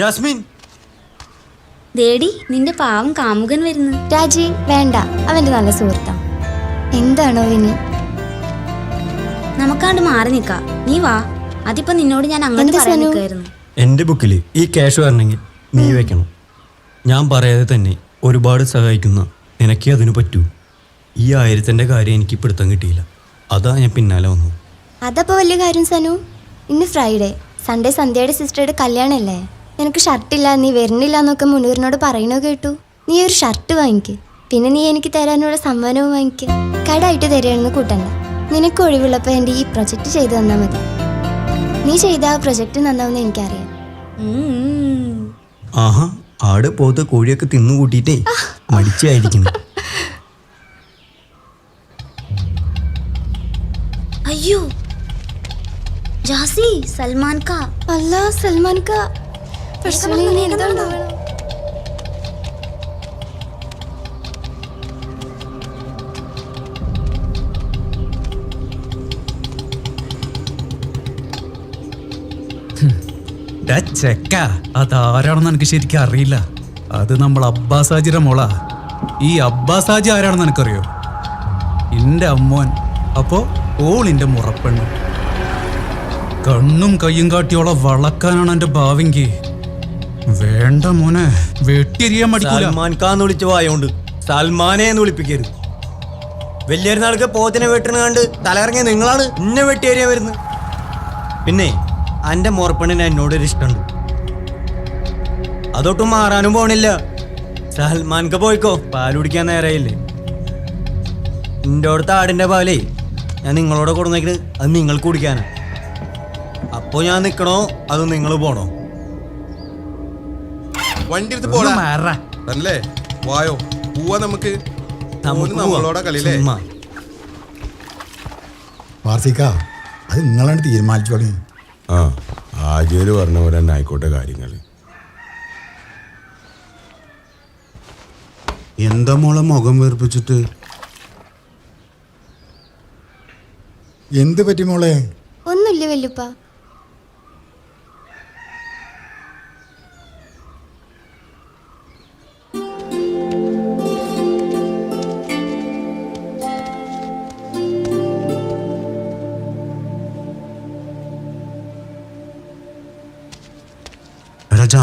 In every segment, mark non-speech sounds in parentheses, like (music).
Jasmine. ദേടി നിന്റെ പാവം കാമുകൻ വരുന്നു. രാജി വേണ്ട. അവന്റെ നല്ല സുഹൃത്താ. എന്താണോ ഇനി? നമുക്കാണ്ട് മാറി നിക്ക നീ വാ. അതിപ്പോ നിന്നോട് ഞാൻ അങ്ങനെ പറയാൻ എന്റെ ബുക്കിൽ ഈ ക്യാഷ് വരണമെങ്കിൽ നീ വെക്കണം. ഞാൻ പറയാതെ തന്നെ ഒരുപാട് സഹായിക്കുന്ന നിനക്കേ അതിന് പറ്റൂ. ഈ ആയിരത്തിന്റെ കാര്യം എനിക്ക് പിടുത്തം കിട്ടിയില്ല. അതാ ഞാൻ പിന്നാലെ വന്നു അതപ്പോ വലിയ കാര്യം സനു. ഇന്ന് ഫ്രൈഡേ. സൺഡേ സന്ധ്യയുടെ സിസ്റ്ററുടെ കല്യാണമല്ലേ? നിനക്ക് ഷർട്ടില്ല നീ വരുന്നില്ല എന്നൊക്കെ മുനീറിനോട് പറയണോ കേട്ടു. നീ ഒരു ഷർട്ട് വാങ്ങിക്ക്. പിന്നെ നീ എനിക്ക് തരാനുള്ള സമ്മാനവും വാങ്ങിക്ക്. കടായിട്ട് തരുകയാണെന്ന് കൂട്ടണ്ട. നിനക്ക് ഒഴിവുള്ളപ്പോൾ എന്റെ ഈ പ്രൊജക്റ്റ് ചെയ്തു തന്നാൽ മതി. നീ ചെയ്ത ആ പ്രൊജക്റ്റ് നന്നാവുന്ന എനിക്കറിയാം. ആഹാ ആട് പോത്ത് കോഴിയൊക്കെ തിന്നു കൂട്ടിയിട്ടേ. മടിച്ചായിരിക്കുന്നു അയ്യോ ജാസി സൽമാൻ കാ. അല്ല സൽമാൻ കാ. ചെക്ക അതാരാണെന്ന് എനിക്ക് ശരിക്കും അറിയില്ല? അത് നമ്മൾ അബ്ബാസാജിയുടെ മോളാ. ഈ അബ്ബാസാജി ആരാണെന്ന് എനിക്കറിയോ എന്റെ അമ്മോൻ. അപ്പോ ഓളിന്റെ മുറപ്പെണ്ണ്. കണ്ണും കയ്യും കാട്ടിയോളം വളക്കാനാണ് എന്റെ ഭാവിങ്കി. വേണ്ട മോനെ വെട്ടിരിയാൻ സൽമാൻ ഖാന്ന് വിളിച്ചു വായോണ്ട്. സൽമാനെ എന്ന് വിളിപ്പിക്കരുത്. വലിയൊരുനാൾക്ക് പോത്തിനെ വെട്ടണ കണ്ട് തലകറങ്ങിയ നിങ്ങളാണ് ഇന്നെ വെട്ടിയേരിയ വരുന്നത്. പിന്നെ എന്റെ എന്നോട് ഒരു ഇഷ്ടമുണ്ട്. അതൊട്ടും മാറാനും പോണില്ല. സൽമാൻക്ക് പോയിക്കോ പാൽ കുടിക്കാൻ നേരമില്ലേ എന്റെ അടുത്ത ആടിന്റെ പാലേ ഞാൻ നിങ്ങളോട് കൊടുന്നേക്കണ് അത് നിങ്ങൾക്ക് കുടിക്കാനാ. അപ്പോൾ ഞാൻ നിൽക്കണോ അത് നിങ്ങൾ പോണോ? വണ്ടി എടുത്ത് പോടാ. അല്ലേ? വായോ. പോവാ നമുക്ക്. നമ്മളോടാ കളിയില്ലേ. അത് നിങ്ങളാണ് തീരുമാനിച്ചോളി ആ ആചാര്യ പറഞ്ഞ പോലെ തന്നെ ആയിക്കോട്ടെ കാര്യങ്ങൾ എന്താ മോളെ മുഖം വീർപ്പിച്ചിട്ട്? എന്ത് പറ്റി മോളെ? ഒന്നുമില്ല വല്യുപ്പ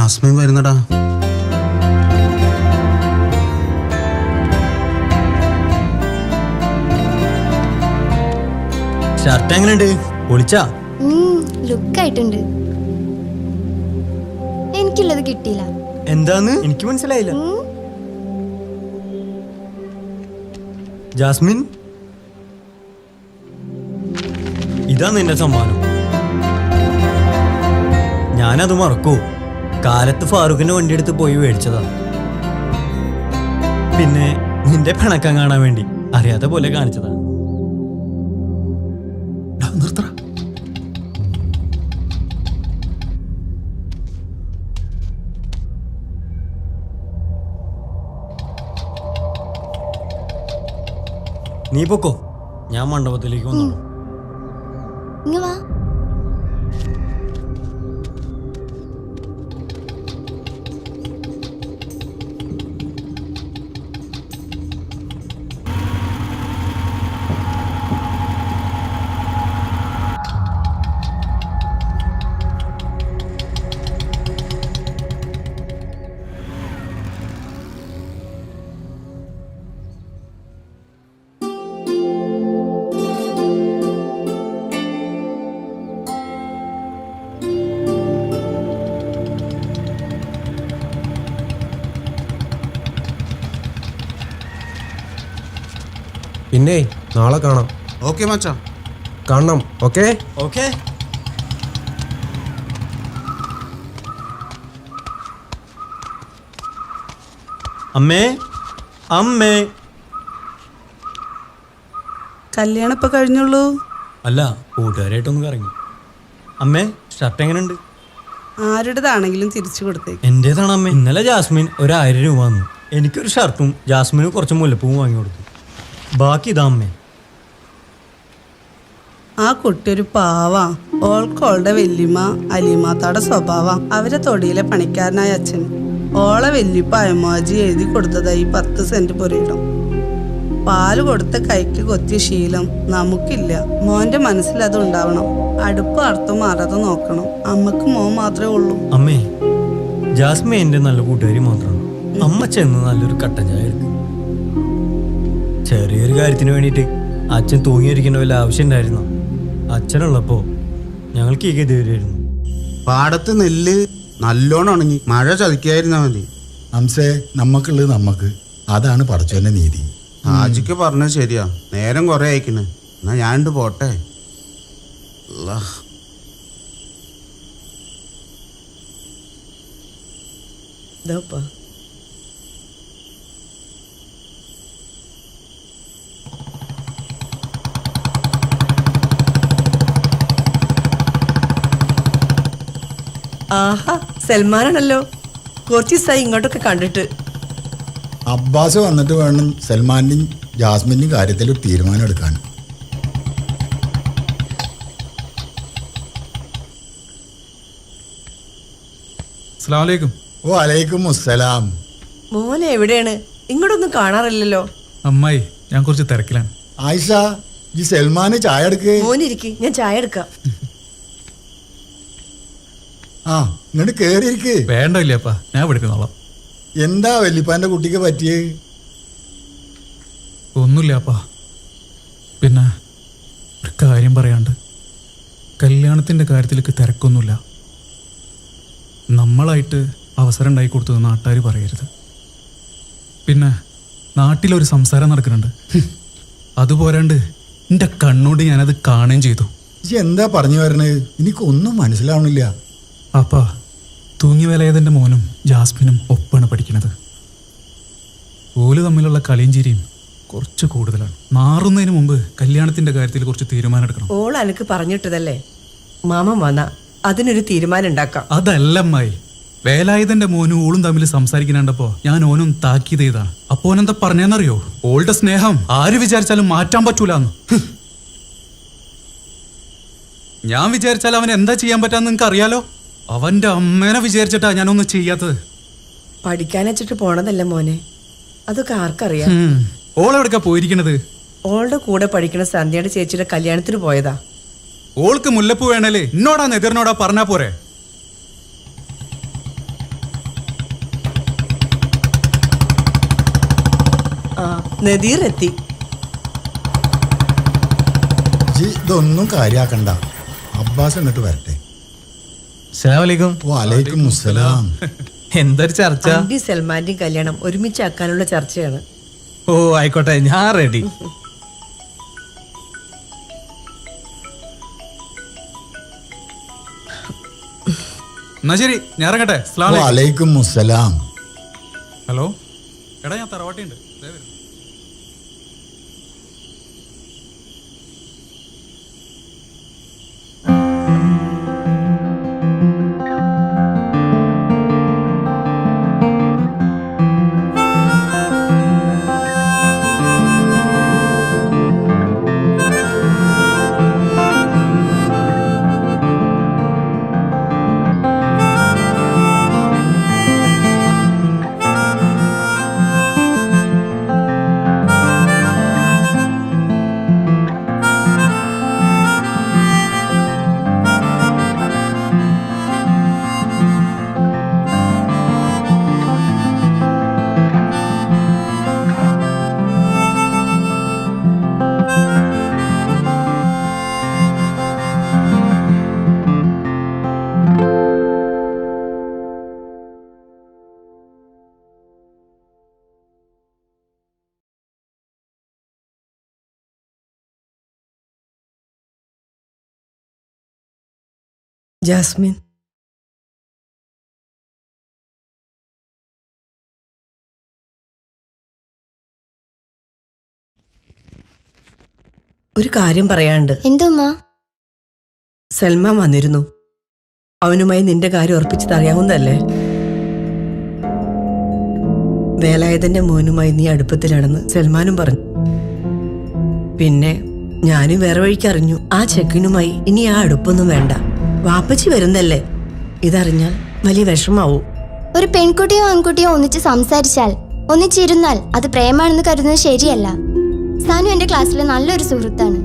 ജാസ്മിൻ വരുന്നടാ. ഷർട്ട് എങ്ങനെയുണ്ട്? പൊളിച്ചാ? ലുക്കായിട്ടുണ്ട്. എനിക്കുള്ളത് കിട്ടിയില്ല. എന്താന്ന്? എനിക്ക് മനസ്സിലായില്ല. ജാസ്മിൻ? ഇതാ നിന്റെ സമ്മാനം. ഞാനത് മറക്കൂ. കാലത്ത് ഫാറൂഖിന്റെ വണ്ടി എടുത്ത് പോയി മേടിച്ചതാ. പിന്നെ നിന്റെ പിണക്കം കാണാൻ വേണ്ടി അറിയാത്ത പോലെ കാണിച്ചതാ. നീ പൊക്കോ? ഞാൻ മണ്ഡപത്തിലേക്ക് വന്നു പിന്നെ നാളെ കാണാം. ഓക്കെ മച്ചാ. കാണണം ഓക്കെ? ഓക്കെ. അമ്മേ അമ്മേ. കല്യാണം ഇപ്പൊ കഴിഞ്ഞുള്ളൂ? അല്ല കൂട്ടുകാരായിട്ടൊന്ന് കറങ്ങി. അമ്മേ ഷർട്ട് എങ്ങനെയുണ്ട് ആരുടേതാണെങ്കിലും തിരിച്ചു കൊടുത്തേക്ക്. എന്റേതാണ് അമ്മ. ഇന്നലെ ജാസ്മിൻ ഒരു ആയിരം രൂപ വന്നു എനിക്കൊരു ഷർട്ടും ജാസ്മിന് കുറച്ച് മുല്ലപ്പൂവും വാങ്ങി കൊടുത്തു. ബാക്കി ദാമ്മേ. ആ കുട്ടി ഒരു പാവാ ഓൾക്കോളുടെ വല്യമ്മ അലിമാത്താടെ സ്വഭാവ. അവരെ തൊടിയിലെ പണിക്കാരനായ അച്ഛൻ. ഓളെ വല്യപ്പ അയമാജി എഴുതി കൊടുത്തതായി പത്ത് സെന്റ് പൊരിയിടും. പാൽ കൊടുത്ത കൈക്ക് കൊത്തിയ ശീലം നമുക്കില്ല. മോന്റെ മനസ്സിൽ അത് ഉണ്ടാവണം. അടുപ്പ് അർത്ഥം മാറാതെ നോക്കണം. അമ്മയ്ക്ക് മോൻ മാത്രമേ ഉള്ളൂ. അമ്മേ ജാസ്മി എന്റെ നല്ല കൂട്ടുകാരി മാത്രമാണ്. അമ്മ ചെന്ന് നല്ലൊരു കട്ടൻ ചായ എടുക്കും. ചെറിയൊരു കാര്യത്തിന് വേണ്ടിയിട്ട് അച്ഛൻ തൂങ്ങിയിരിക്കേണ്ട വല്ല ആവശ്യം ഉണ്ടായിരുന്നു? അച്ഛനുള്ളപ്പോൾ ഞങ്ങൾക്ക് ഈ ഗതി വരുമായിരുന്നു പാടത്ത് നെല്ല് നല്ലോണം ഉണങ്ങി മഴ ചതിക്കായിരുന്നാ മതി. അംസേ നമ്മക്കുള്ളത് നമ്മക്ക്. അതാണ് പടച്ചോന്റെ നീതി. ആജിക്ക് പറഞ്ഞത് ശരിയാ. നേരം കുറെ അയക്കണ് എന്നാ ഞാനുണ്ട് പോട്ടെ. ഇതാപ്പാ ആഹാ സൽമാനാണല്ലോ. കുറച്ച് ദിവസമായി ഇങ്ങോട്ടൊക്കെ കണ്ടിട്ട്. അബ്ബാസ് വന്നിട്ട് വേണം സൽമാന്റെയും ജാസ്മിന്റെയും കാര്യത്തിൽ ഒരു തീരുമാനം എടുക്കാൻ. ഓ അലൈക്കും. മുസ്സലാം മോനെ എവിടെയാണ്? ഇങ്ങോട്ടൊന്നും കാണാറില്ലല്ലോ. അമ്മായി ഞാൻ കുറച്ച് തിരക്കിലാണ്. ആയിഷ ഈ സൽമാന് ചായ എടുക്കേ. മോനിരിക്ക് ഞാൻ ചായ എടുക്കാം. (laughs) ആ ഇങ്ങോട്ട് കേറിയിരിക്ക്. വേണ്ട ഇല്ലപ്പാ ഞാൻ എടുക്കുന്നോളാം എന്താ വല്യപ്പാന്റെ കുട്ടിക്ക് പറ്റിയേ? ഒന്നുമില്ലപ്പാ. പിന്നെ ഒരു കാര്യം പറയാണ്ട്. കല്യാണത്തിന്റെ കാര്യത്തിലേക്ക് തിരക്കൊന്നുമില്ല. നമ്മളായിട്ട് അവസരം ഉണ്ടായി കൊടുത്തത് നാട്ടുകാർ പറയരുത്. പിന്നെ നാട്ടിലൊരു സംസാരം നടക്കുന്നുണ്ട്. അതുപോരാണ്ട് എന്റെ കണ്ണോട് ഞാനത് കാണുകയും ചെയ്തു. എന്താ പറഞ്ഞു വരണത്? എനിക്കൊന്നും മനസ്സിലാവണില്ല. അപ്പാ തൂങ്ങി വലയതിന്റെ മോനും ജാസ്മിനും ഒപ്പാണ് പഠിക്കുന്നത് ഓൽ തമ്മിലുള്ള കളിയും ചിരിയും കുറച്ച് കൂടുതലാണ്. മാറുന്നതിന് മുമ്പ് കല്യാണത്തിന്റെ കാര്യത്തിൽ കുറച്ച് തീരുമാനം എടുക്കണം ഓൾ അനക്ക് പറഞ്ഞിട്ടതല്ലേ? മാമൻ വന്ന അതിനൊരു തീരുമാനം ഉണ്ടാക്കാം അതല്ല അമ്മായി വേലായുധന്റെ മോനും ഓളും തമ്മിൽ സംസാരിക്കുന്നുണ്ടപ്പോ ഞാൻ ഓനും താക്കീത് ചെയ്താണ് അപ്പോ ഓനെന്താ പറഞ്ഞെന്നറിയോ? ഓളുടെ സ്നേഹം ആര് വിചാരിച്ചാലും മാറ്റാൻ പറ്റൂല ഞാൻ വിചാരിച്ചാൽ അവൻ എന്താ ചെയ്യാൻ പറ്റാന്ന് നിങ്ങൾക്ക് അറിയാലോ അവന്റെ അമ്മേനെ വിചാരിച്ചിട്ടാ ഞാനൊന്നും ചെയ്യാത്തത്. പഠിക്കാൻ വെച്ചിട്ട് പോണതല്ല മോനെ? അതൊക്കെ ആർക്കറിയാം. ഓളെവിടക്കാ പോയിരിക്കണത്? ഓളുടെ കൂടെ പഠിക്കണ സന്ധ്യയുടെ ചേച്ചിയുടെ കല്യാണത്തിന് പോയതാ. ഓൾക്ക് മുല്ലപ്പൂ വേണല്ലേ എന്നോടാ നെതിർനോടാ പറഞ്ഞാ പോരെ. ആ നദീർ എത്തി ഇജ്ജ് ഇതൊന്നും കാര്യാക്കണ്ട. അബ്ബാസ് എന്നിട്ട് വരട്ടെ. അസ്സലാമലൈക്കും മുസ്സലാം. (laughs) എന്തൊരു ചർച്ച? സൽമാന്റെയും കല്യാണം ഒരുമിച്ചാക്കാനുള്ള ചർച്ചയാണ്. ഓ ആയിക്കോട്ടെ ഞാൻ റെഡി എന്നാ ശരി ഞാൻ ഇറങ്ങട്ടെ. മുസ്സലാം. ഹലോ? എടാ ഞാൻ തറവാട്ടിയുണ്ട് ജാസ്മിൻ. ഒരു കാര്യം പറയാണ്ട് എന്തുമ്മ? സൽമാൻ വന്നിരുന്നു. അവനുമായി നിന്റെ കാര്യം ഉറപ്പിച്ചത് അറിയാവുന്നതല്ലേ? വേലായുധന്റെ മോനുമായി നീ അടുപ്പത്തിലാണെന്ന് സൽമാനും പറഞ്ഞു. പിന്നെ ഞാനും വേറെ വഴിക്കറിഞ്ഞു ആ ചെക്കിനുമായി ഇനി ആ അടുപ്പൊന്നും വേണ്ട. വാപ്പച്ചി വരുന്നല്ലേ? ഇതറിഞ്ഞാൽ വലിയ വിഷമാവും. ഒരു പെൺകുട്ടിയോ ആൺകുട്ടിയോ ഒന്നിച്ച് സംസാരിച്ചാൽ ഒന്നിച്ചിരുന്നാൽ അത് പ്രേമാണെന്ന് കരുതുന്നത് ശരിയല്ല. സാനു എന്റെ ക്ലാസ്സിലെ നല്ലൊരു സുഹൃത്താണ്.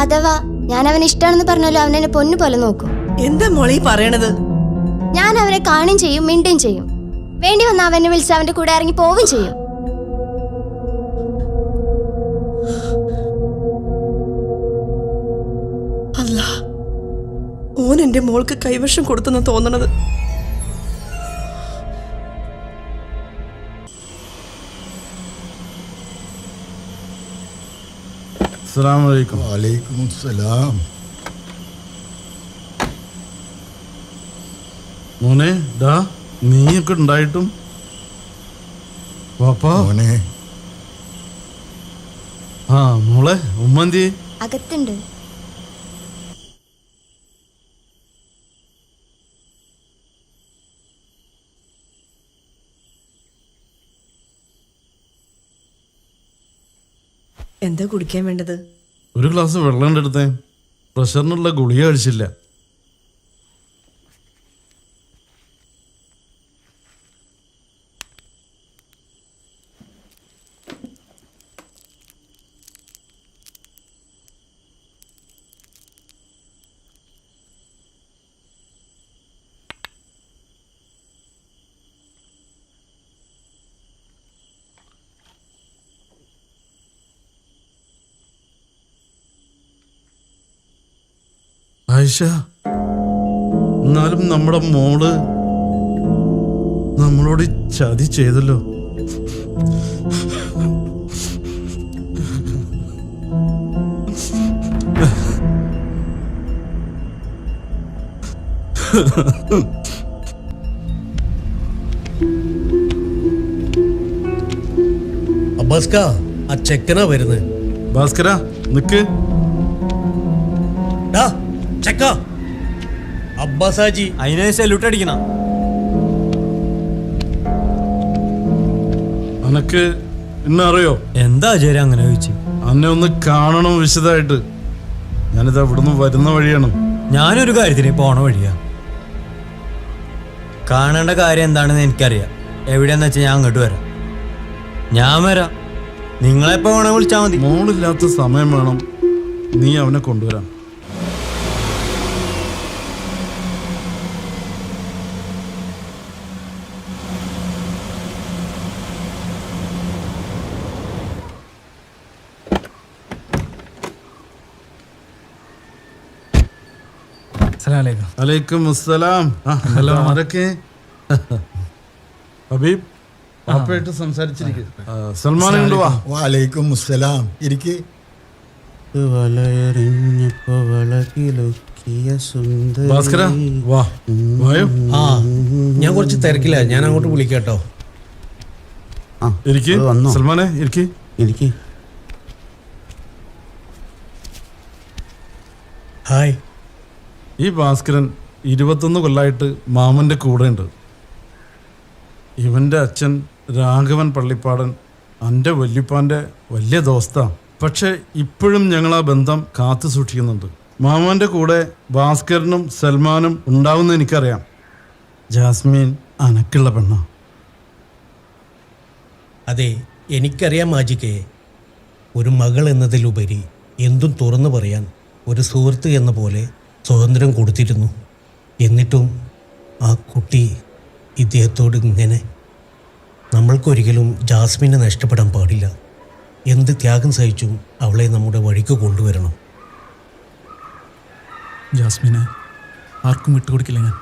അഥവാ ഞാൻ അവനെ ഇഷ്ടമാണെന്ന് പറഞ്ഞാലും അവൻ എന്നെ പൊന്നു പോലെ നോക്കും. എന്താ മോളി പറയണത്? ഞാൻ അവനെ കാണുകയും ചെയ്യും മിണ്ടുകയും ചെയ്യും. വേണ്ടി വന്ന അവനെ വിളിച്ച് അവന്റെ കൂടെ ഇറങ്ങി പോവുകയും ചെയ്യും. ഓൻ എന്റെ മോൾക്ക് കൈവശം കൊടുത്തെന്ന് തോന്നണത്. അസ്സലാമലൈക്കും വലൈക്കും സലാം മോനെ ഡാ നീയൊക്കെ ഉണ്ടായിട്ടും. പാപ്പാ മോനെ. ആ മോളെ ഉമ്മന്തി അകത്തുണ്ട്. എന്താ കുടിക്കാൻ വേണ്ടത്? ഒരു ഗ്ലാസ് വെള്ളം എടുത്തേ. പ്രഷറിനുള്ള ഗുളിക കഴിച്ചില്ല. ആയിഷ എന്നാലും നമ്മുടെ മോൾ നമ്മളോട് ചതി ചെയ്തല്ലോ. അബ്ബാസ്ക ആ ചെക്കനാ വരുന്നത്. ഭാസ്കര നിക്ക്. ഡാ ചെക്ക അബ്ബാസാജി അതിനെ സല്യൂട്ട് അനക്ക് അനക്ക് ഇന്നറിയോ എന്താ ചേരാ അങ്ങനെ ചോദിച്ചു? അന്നെ ഒന്ന് കാണണം വിശദമായിട്ട്. ഞാനിത് ഇവിടുന്ന് വരുന്ന വഴിയാണ്. ഞാനൊരു കാര്യത്തിന് പോണ വഴിയാ. കാണേണ്ട കാര്യം എന്താണെന്ന് എനിക്കറിയാം. എവിടെയാന്ന് വെച്ചാൽ ഞാൻ അങ്ങോട്ട് വരാം. ഞാൻ വരാം. നിങ്ങളെപ്പോ വേണേ വിളിച്ചാൽ മതി. മോളില്ലാത്ത സമയം വേണം. നീ അവനെ കൊണ്ടുവരാൻ അലൈക്കും. അസ്സലാം. ഹലോ ആരൊക്കെ ഹബീബ് പാപ്പയായിട്ട് സംസാരിച്ചിരിക്കും. സൽമാൻ കൊണ്ടുവാ വലൈക്കും മുസ്സലാം ഇരിക്ക്. വലയെറിഞ്ഞപ്പോ വളകിലൊക്കിയ സുന്ദരി. ഭാസ്കര വാ. വായോ? ആ ഞാൻ കുറച്ച് തിരക്കില്ല ഞാൻ അങ്ങോട്ട് വിളിക്കാട്ടോ. ഇരിക്ക്. സൽമാനെ ഇരിക്ക്. ഹായ്. ഈ ഭാസ്കരൻ ഇരുപത്തൊന്ന് കൊല്ലായിട്ട് മാമന്റെ കൂടെയുണ്ട്. ഇവന്റെ അച്ഛൻ രാഘവൻ പള്ളിപ്പാടൻ എന്റെ വല്യപ്പാന്റെ വലിയ ദോസ്ത. പക്ഷേ ഇപ്പോഴും ഞങ്ങൾ ആ ബന്ധം കാത്തു സൂക്ഷിക്കുന്നുണ്ട്. മാമന്റെ കൂടെ ഭാസ്കരനും സൽമാനും ഉണ്ടാവുന്ന എനിക്കറിയാം. ജാസ്മീൻ അനക്കുള്ള പെണ്ണ. അതെ എനിക്കറിയാം മാജിക്കേ ഒരു മകൾ എന്നതിലുപരി എന്തും തുറന്നു പറയാൻ ഒരു സുഹൃത്ത് എന്ന പോലെ സ്വാതന്ത്ര്യം കൊടുത്തിരുന്നു. എന്നിട്ടും ആ കുട്ടി ഇദ്ദേഹത്തോട് ഇങ്ങനെ നമ്മൾക്കൊരിക്കലും ജാസ്മിനെ നഷ്ടപ്പെടാൻ പാടില്ല. എന്ത് ത്യാഗം സഹിച്ചും അവളെ നമ്മുടെ വഴിക്ക് കൊണ്ടുവരണം. ജാസ്മിനെ ആർക്കും വിട്ടുകൊടുക്കില്ല ഞാൻ.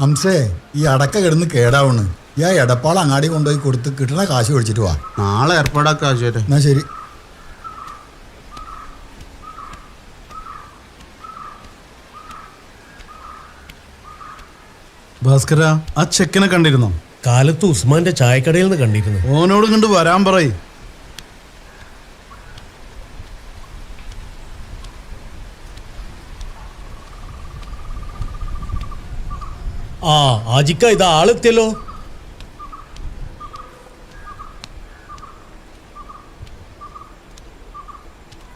ഹംസേ ഈ അടക്ക കിടന്ന് കേടാവണ്. ഈ ആ എടപ്പാൾ അങ്ങാടി കൊണ്ടുപോയി കൊടുത്ത് കിട്ടണ കാശ് മേടിച്ചിട്ട് വാ. നാളെ ഏർപ്പാടാക്കാ ശരി എന്നാ ശരി. ഭാസ്കര ആ ചെക്കിനെ കണ്ടിരുന്നോ? കാലത്ത് ഉസ്മാന്റെ ചായക്കടയിൽ നിന്ന് കണ്ടിരുന്നു. ഓനോട് കണ്ട് വരാൻ പറയും. ആ ആജിക്ക ഇതാ ആളെത്തിയല്ലോ.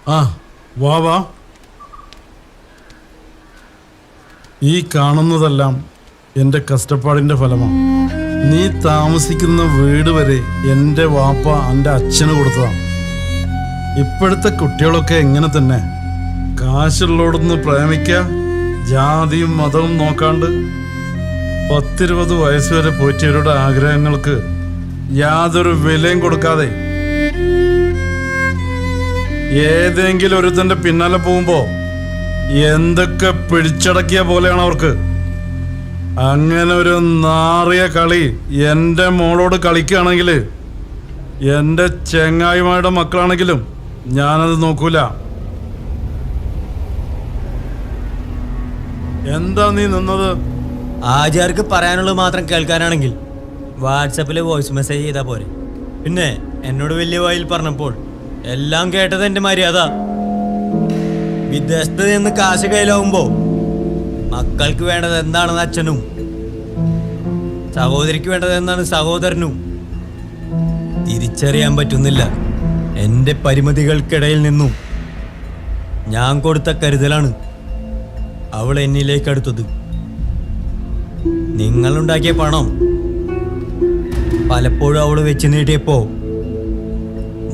ആ വാ വാ. ഈ കാണുന്നതെല്ലാം എന്റെ കഷ്ടപ്പാടിന്റെ ഫലമാണ്. നീ താമസിക്കുന്ന വീട് വരെ എന്റെ വാപ്പ എന്റെ അച്ഛന് കൊടുത്തതാണ്. ഇപ്പോഴത്തെ കുട്ടികളൊക്കെ എങ്ങനെ തന്നെ. കാശുള്ളോടൊന്ന് പ്രേമിക്ക ജാതിയും മതവും നോക്കാണ്ട് പത്തിരുപത് വയസ്സ് വരെ പോറ്റിയവരുടെ ആഗ്രഹങ്ങൾക്ക് യാതൊരു വിലയും കൊടുക്കാതെ ഏതെങ്കിലും ഒരുത്തന്റെ പിന്നാലെ പോകുമ്പോ എന്തൊക്കെ പിടിച്ചടക്കിയ പോലെയാണ് അവർക്ക് അങ്ങനെ ഒരു നാറിയ കളി എന്റെ മോളോട് കളിക്കുകയാണെങ്കിൽ എന്റെ ചെങ്ങായിമാരുടെ മക്കളാണെങ്കിലും ഞാനത് നോക്കൂല. എന്താ നീ നിന്നത്? ആചാർക്ക് പറയാനുള്ളത് മാത്രം കേൾക്കാനാണെങ്കിൽ വാട്സപ്പിൽ വോയിസ് മെസ്സേജ് ചെയ്താൽ പോരെ. പിന്നെ എന്നോട് വലിയ വായിൽ പറഞ്ഞപ്പോൾ എല്ലാം കേട്ടത് എന്റെ മര്യാദ. വിദേശത്ത് നിന്ന് കാശ് കയ്യിലാവുമ്പോൾ മക്കൾക്ക് വേണ്ടത് എന്താണെന്ന് അച്ഛനും സഹോദരിക്ക് വേണ്ടത് എന്താണ് സഹോദരനും തിരിച്ചറിയാൻ പറ്റുന്നില്ല. എന്റെ പരിമിതികൾക്കിടയിൽ നിന്നും ഞാൻ കൊടുത്ത കരുതലാണ് അവൾ എന്നിലേക്ക് അടുത്തത്. നിങ്ങളുണ്ടാക്കിയ പണം പലപ്പോഴും അവൾ വെച്ച് നീട്ടിയപ്പോ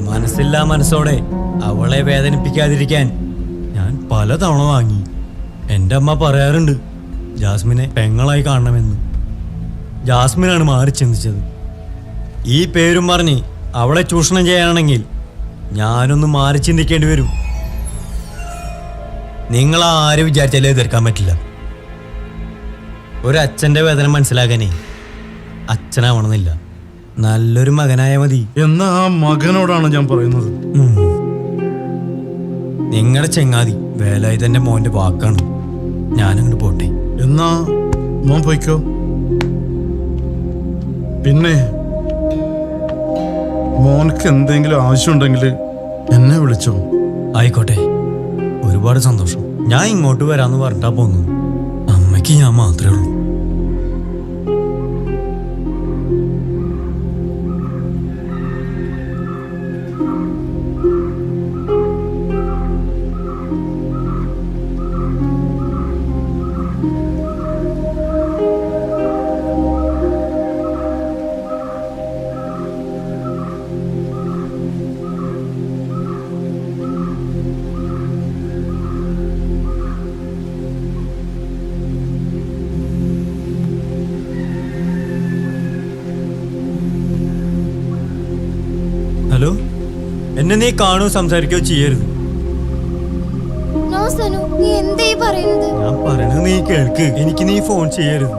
മനസ്സില്ലാ മനസ്സോടെ അവളെ വേദനിപ്പിക്കാതിരിക്കാൻ ഞാൻ പലതവണ വാങ്ങി. എന്റെ അമ്മ പറയാറുണ്ട് ജാസ്മിനെ പെങ്ങളായി കാണണമെന്ന്. ജാസ്മിനാണ് മാറി ചിന്തിച്ചത്. ഈ പേരും പറഞ്ഞ് അവളെ ചൂഷണം ചെയ്യാനാണെങ്കിൽ ഞാനൊന്ന് മാറി ചിന്തിക്കേണ്ടി വരും. നിങ്ങൾ ആരും വിചാരിച്ചാലേ തീർക്കാൻ പറ്റില്ല. ഒരു അച്ഛന്റെ വേദന മനസ്സിലാക്കാനേ അച്ഛനാവണമെന്നില്ല. നല്ലൊരു മകനായ മതി. എന്നാ ആ മകനോടാണ് ഞാൻ പറയുന്നത്? നിങ്ങളുടെ ചെങ്ങാതി വേലായി തന്റെ മോന്റെ വാക്കാണ്. ഞാനങ്ങോട്ട് പോട്ടെ. എന്നാ മോൻ പോയിക്കോ. പിന്നെ മോനക്ക് എന്തെങ്കിലും ആവശ്യമുണ്ടെങ്കിൽ എന്നെ വിളിച്ചോ. ആയിക്കോട്ടെ. ഒരുപാട് സന്തോഷം. ഞാൻ ഇങ്ങോട്ട് വരാന്ന് പറഞ്ഞിട്ടാ പോന്നു അമ്മയ്ക്ക് ഞാൻ മാത്രമേ ഉള്ളൂ. ഹലോ? എന്നെ നീ കാണുകയോ സംസാരിക്കോ ചെയ്യരുത്. ഞാൻ പറയണത് നീ കേൾക്ക്. എനിക്ക് നീ ഫോൺ ചെയ്യരുത്.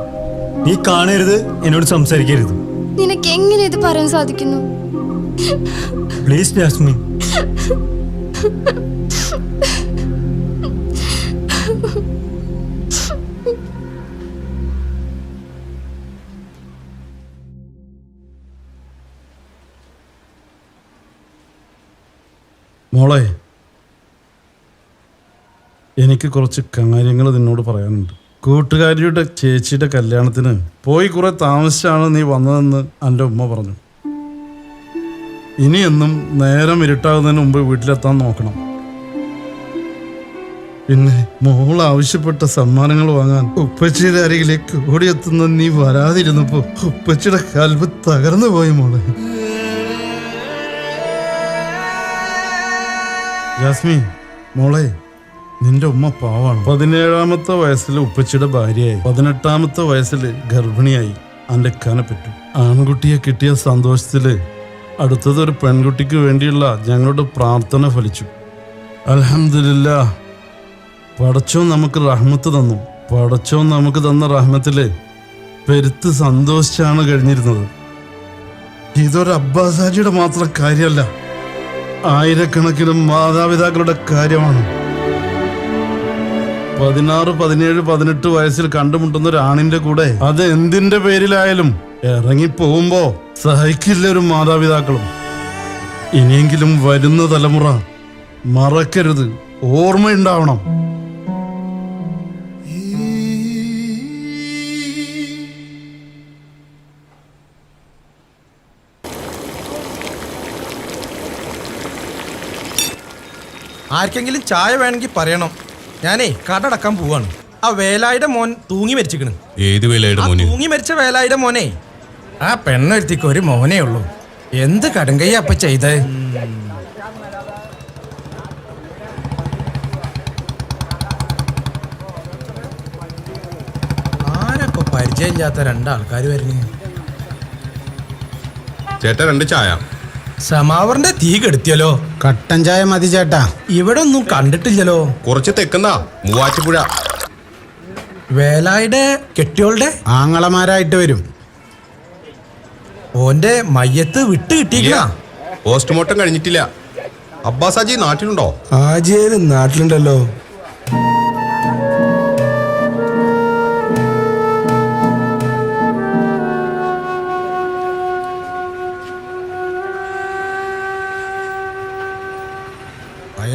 നീ കാണരുത് എന്നോട് സംസാരിക്കരുത്. നിനക്ക് എങ്ങനെ ഇത് പറയാൻ സാധിക്കുന്നു? പ്ലീസ് ജാസ്മിൻ മോളെ എനിക്ക് കുറച്ച് കാര്യങ്ങൾ നിന്നോട് പറയാനുണ്ട്. കൂട്ടുകാരിയുടെ ചേച്ചിയുടെ കല്യാണത്തിന് പോയി കുറെ താമസിച്ചാണ് നീ വന്നതെന്ന് എന്റെ ഉമ്മ പറഞ്ഞു. ഇനിയെന്നും നേരം ഇരുട്ടാകുന്നതിന് മുമ്പ് വീട്ടിലെത്താൻ നോക്കണം. പിന്നെ മോൾ ആവശ്യപ്പെട്ട സമ്മാനങ്ങൾ വാങ്ങാൻ ഉപ്പച്ചിയുടെ അരികിലേക്ക് ഓടിയെത്തുന്ന നീ വരാതിരുന്നപ്പോ ഉപ്പച്ചിയുടെ കൽവ് തകർന്നു പോയി മോളെ. ജാസ്മി മോളെ നിന്റെ ഉമ്മ പാവാണ്. പതിനേഴാമത്തെ വയസ്സിൽ ഉപ്പച്ചിയുടെ ഭാര്യയായി. പതിനെട്ടാമത്തെ വയസ്സിൽ ഗർഭിണിയായി. അന്റെ കനപ്പെട്ടു ആൺകുട്ടിയെ കിട്ടിയ സന്തോഷത്തിൽ അടുത്തത് ഒരു പെൺകുട്ടിക്ക് വേണ്ടിയുള്ള ഞങ്ങളുടെ പ്രാർത്ഥന ഫലിച്ചു. അലഹമില്ല പടച്ചോ നമുക്ക് റഹ്മത്ത് തന്നു. പടച്ചോ നമുക്ക് തന്ന റഹ്മത്തിൽ പെരുത്ത് സന്തോഷിച്ചാണ് കഴിഞ്ഞിരുന്നത്. ഇതൊരു അബ്ബാസാജിയുടെ മാത്രം കാര്യമല്ല. ആയിരക്കണക്കിന് മാതാപിതാക്കളുടെ കാര്യമാണ്. പതിനാറ് പതിനേഴ് പതിനെട്ട് വയസ്സിൽ കണ്ടുമുട്ടുന്ന ഒരു ആണിന്റെ കൂടെ അത് എന്തിന്റെ പേരിലായാലും ഇറങ്ങി പോകുമ്പോ സഹിക്കില്ല ഒരു മാതാപിതാക്കളും. ഇനിയെങ്കിലും വരുന്ന തലമുറ മറക്കരുത്. ഓർമ്മയുണ്ടാവണം. ആർക്കെങ്കിലും ചായ വേണമെങ്കിൽ പറയണം. ഞാനേ കടടക്കാൻ പോവാണ്. ആ വേലായുടെ മോൻ തൂങ്ങി മരിച്ചിക്കണ് ഏത് വേലായുടെ മോനെ? തൂങ്ങി മരിച്ച വേലായുടെ മോനെ. ആ പെണ്ണെടുത്തിക്ക് ഒരു മോനേ ഉള്ളൂ. എന്ത് കടുങ്കയ്യ അപ്പൊ ചെയ്ത്? ആരൊക്കെ പരിചയമില്ലാത്ത രണ്ടാൾക്കാർ വരുന്നു? ചേട്ടാ രണ്ട് ചായ. സമാവറിന്റെ തീ കെടുത്തിയല്ലോ. കട്ടൻ ചായ മതി ചേട്ടാ. ഇവിടെ ഒന്നും കണ്ടിട്ടില്ലല്ലോ. കുറച്ച് തെക്കുന്നാ മൂവാറ്റുപുഴ. വേലായുടെ കെട്ടിയോളുടെ? ആങ്ങളമാരായിട്ട് വരും. ഓന്റെ മയ്യത്ത് വിട്ട് കിട്ടിയില്ല പോസ്റ്റ്മോർട്ടം കഴിഞ്ഞിട്ടില്ല. അബ്ബാസാജി നാട്ടിലുണ്ടോ? ആജിയേര് നാട്ടിലുണ്ടല്ലോ.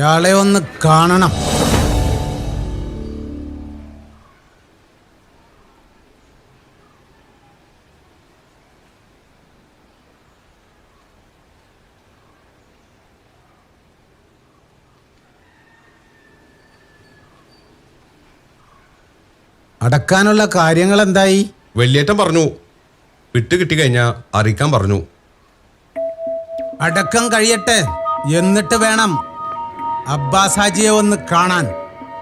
അയാളെ ഒന്ന് കാണണം. അടക്കാനുള്ള കാര്യങ്ങൾ എന്തായി വെള്ളിയേറ്റം പറഞ്ഞു. വിട്ട് കിട്ടി കഴിഞ്ഞാ അറിയിക്കാൻ പറഞ്ഞു. അടക്കം കഴിയട്ടെ. എന്നിട്ട് വേണം. അബ്ബാസ് ഹാജിയെ ഒന്ന് കാണാൻ.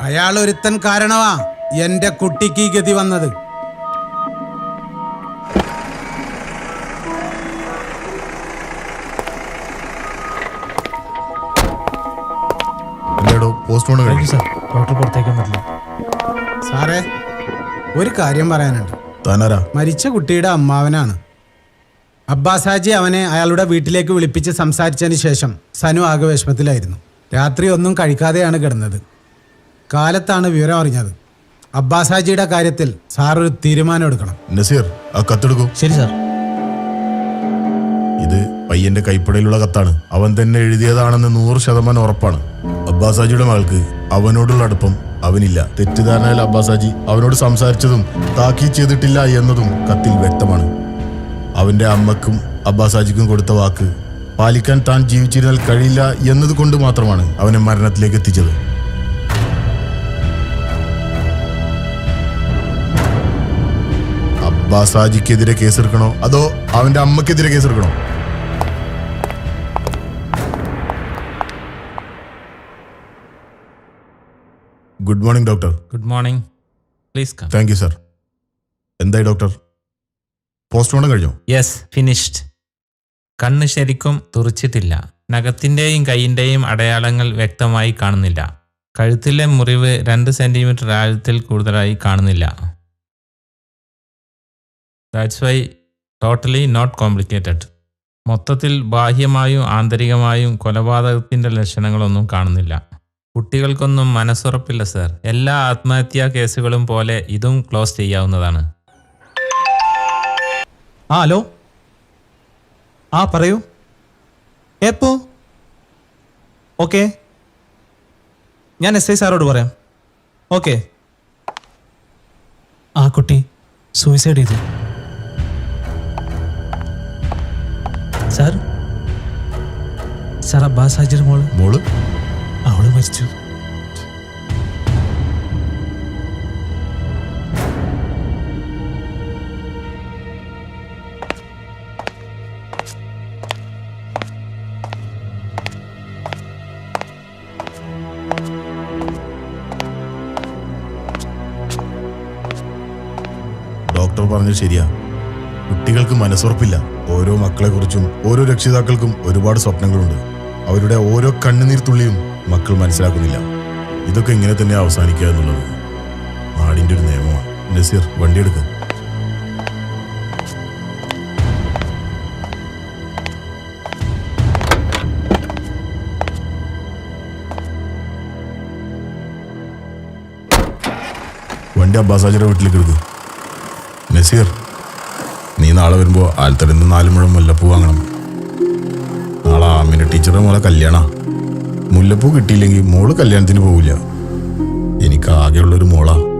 അയാൾ ഒരുത്തൻ കാരണമാ എന്റെ കുട്ടിക്ക് ഗതി വന്നത്. പോസ്റ്റ്മോർട്ടം കഴിഞ്ഞു. ഡോക്ടർ പുറത്തേക്കാൻ പറ്റില്ല സാറേ ഒരു കാര്യം പറയാനുണ്ട്. താനാരാ? മരിച്ച കുട്ടിയുടെ അമ്മാവനാണ്. അബ്ബാസാജി അവനെ അയാളുടെ വീട്ടിലേക്ക് വിളിപ്പിച്ച് സംസാരിച്ചതിന് ശേഷം സനു ആകെ വിഷമത്തിലായിരുന്നു. രാത്രി ഒന്നും കഴിക്കാതെയാണ് കിടന്നത്. കാലത്താണ് വിവരം അറിഞ്ഞത്. അബ്ബാസ് ഹാജിയുടെ കാര്യത്തിൽ സാർ ഒരു തീരുമാനം എടുക്കണം. നസീർ ആ കത്തെടുക്കൂ. ശരി സാർ. ഇത് പയ്യന്റെ കൈപ്പടയിലുള്ള കത്താണ്. അവൻ തന്നെ എഴുതിയതാണെന്ന് നൂറ് ശതമാനം ഉറപ്പാണ്. അബ്ബാസാജിയുടെ മകൾക്ക് അവനോടുള്ള അടുപ്പം അവനില്ല. തെറ്റിദ്ധാരണയിൽ അബ്ബാസാജി അവനോട് സംസാരിച്ചതും താക്കീ ചെയ്തിട്ടില്ല എന്നതും കത്തിൽ വ്യക്തമാണ്. അവന്റെ അമ്മക്കും അബ്ബാസാജിക്കും കൊടുത്ത വാക്ക് പാലിക്കാൻ താൻ ജീവിച്ചിരുന്നാൽ കഴിയില്ല എന്നതുകൊണ്ട് മാത്രമാണ് അവനെ മരണത്തിലേക്ക് എത്തിച്ചത്. അബ്ബാസാജിക്കെതിരെ കേസെടുക്കണോ? അതോ അവന്റെ അമ്മക്കെതിരെ കേസെടുക്കണോ? Good morning doctor good morning please come thank you sir എന്തായി ഡോക്ടർ പോസ്റ്റ്മോർട്ടം കഴിഞ്ഞോ? യെസ് ഫിനിഷ്ഡ് കണ്ണ് ശരിക്കും തുറച്ചിട്ടില്ല. നഖത്തിന്റെയും കൈയിന്റെയും അടയാളങ്ങൾ വ്യക്തമായി കാണുന്നില്ല. കഴുത്തിലെ മുറിവ് രണ്ട് സെന്റിമീറ്റർ ആഴത്തിൽ കൂടുതലായി കാണുന്നില്ല. That's why totally not complicated മൊത്തത്തിൽ ബാഹ്യമായും ആന്തരികമായും കൊലപാതകത്തിന്റെ ലക്ഷണങ്ങളൊന്നും കാണുന്നില്ല. കുട്ടികൾക്കൊന്നും മനസ്സുറപ്പില്ല സർ എല്ലാ ആത്മഹത്യാ കേസുകളും പോലെ ഇതും ക്ലോസ് ചെയ്യാവുന്നതാണ്. ആ ഹലോ? ആ പറയൂ. എപ്പോ? ഓക്കെ. ഞാൻ എസ് ഐ സാറോട് പറയാം. ഓക്കെ. ആ കുട്ടി. സൂയിസൈഡ് ചെയ്തു. സാർ? സാർ അബ്ബാസ് ഹാജിർ മോൾ. മോൾ? അവൾ മരിച്ചു. പറഞ്ഞത് ശരിയാ. കുട്ടികൾക്ക് മനസ്സുറപ്പില്ല. ഓരോ മക്കളെക്കുറിച്ചും ഓരോ രക്ഷിതാക്കൾക്കും ഒരുപാട് സ്വപ്നങ്ങളുണ്ട്. അവരുടെ ഓരോ കണ്ണുനീർത്തുള്ളിയും മക്കൾ മനസ്സിലാക്കുന്നില്ല. ഇതൊക്കെ ഇങ്ങനെ തന്നെ അവസാനിക്കുക എന്നുള്ളത് നാടിന്റെ ഒരു നിയമമാണ്. നസീർ വണ്ടിയെടുക്കുക വണ്ടി അബ്ബാസാജിയുടെ വീട്ടിലേക്ക് എടുക്കുക നസീർ നീ നാളെ വരുമ്പോൾ ആൽത്തറിൽ നിന്ന് നാല് മുഴം മുല്ലപ്പൂ വാങ്ങണം. നാളെ ആമിന ടീച്ചറുടെ മോളെ കല്യാണ. മുല്ലപ്പൂ കിട്ടിയില്ലെങ്കിൽ മോൾ കല്യാണത്തിന് പോവില്ല. എനിക്ക് ആകെയുള്ളൊരു മോളാ.